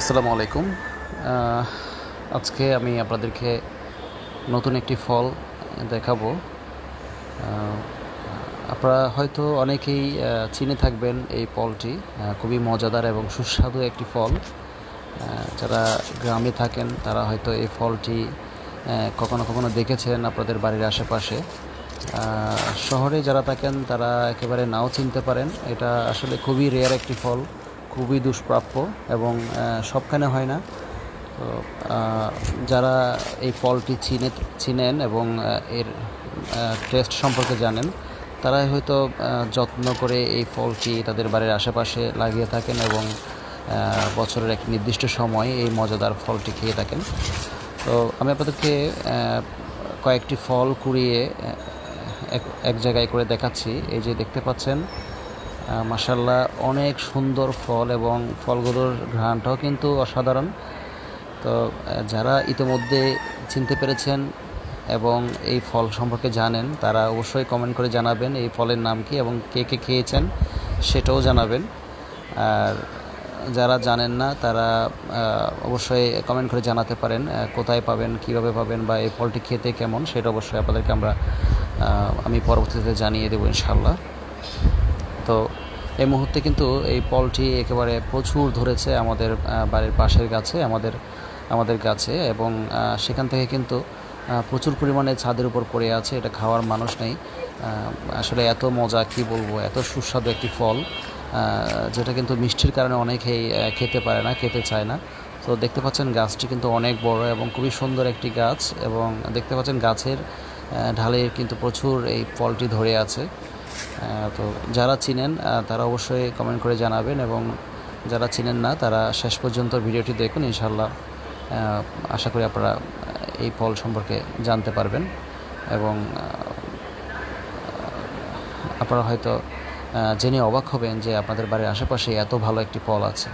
আসসালামু আলাইকুম। আজকে আমি আপনাদেরকে নতুন একটি ফল দেখাবো। আপনারা হয়তো অনেকেই চিনে থাকবেন এই ফলটি। খুবই মজাদার এবং সুস্বাদু একটি ফল। যারা গ্রামে থাকেন, তারা হয়তো এই ফলটি কখনো কখনো দেখেছেন আপনাদের বাড়ির আশেপাশে। শহরে যারা থাকেন, তারা একেবারে নাও চিনতে পারেন। এটা আসলে খুবই রেয়ার একটি ফল। খুবই দুষ্প্রাপ্য এবং সবখানে হয় না। তো যারা এই ফলটি চিনে, চিনেন এবং এর টেস্ট সম্পর্কে জানেন, তারাই হয়তো যত্ন করে এই ফলটি তাদের বাড়ির আশেপাশে লাগিয়ে থাকেন এবং বছরের এক নির্দিষ্ট সময় এই মজাদার ফলটি খেয়ে থাকেন। তো, আমি আপনাদেরকে কয়েকটি ফল কুড়িয়ে এক এক জায়গায় করে দেখাচ্ছি। এই যে দেখতে পাচ্ছেন মাসাল্লাহ অনেক সুন্দর ফল এবং ফলগুলোর ঘ্রাণটাও কিন্তু অসাধারণ। তো যারা ইতিমধ্যে চিনতে পেরেছেন এবং এই ফল সম্পর্কে জানেন, তারা অবশ্যই কমেন্ট করে জানাবেন এই ফলের নাম কি এবং কে কে খেয়েছেন সেটাও জানাবেন। আর যারা জানেন না, তারা অবশ্যই কমেন্ট করে জানাতে পারেন কোথায় পাবেন, কীভাবে পাবেন বা এই ফলটি খেতে কেমন, সেটা অবশ্যই আপনাদেরকে আমরা আমি পরবর্তীতে জানিয়ে দেবো ইনশাল্লাহ তো এই মুহূর্তে কিন্তু এই ফলটি একেবারে প্রচুর ধরেছে আমাদের বাড়ির পাশের গাছে, আমাদের আমাদের গাছে এবং সেখান থেকে কিন্তু প্রচুর পরিমাণে ছাদের উপর পড়ে আছে, এটা খাওয়ার মানুষ নেই। আসলে এত মজা, কি বলব, এত সুস্বাদু একটি ফল যেটা কিন্তু মিষ্টির কারণে অনেকেই খেতে পারে না, খেতে চায় না। তো দেখতে পাচ্ছেন গাছটি কিন্তু অনেক বড় এবং খুবই সুন্দর একটি গাছ এবং দেখতে পাচ্ছেন গাছের ঢালে কিন্তু প্রচুর এই ফলটি ধরে আছে। তো যারা চিনেন তারা অবশ্যই কমেন্ট করে জানাবেন এবং যারা চিনেন না, তারা শেষ পর্যন্ত ভিডিওটি দেখুন ইনশাল্লাহ আশা করি আপনারা এই ফল সম্পর্কে জানতে পারবেন এবং আপনারা হয়তো জেনে অবাক হবেন যে আপনাদের বাড়ির আশেপাশে এত ভালো একটি ফল আছে।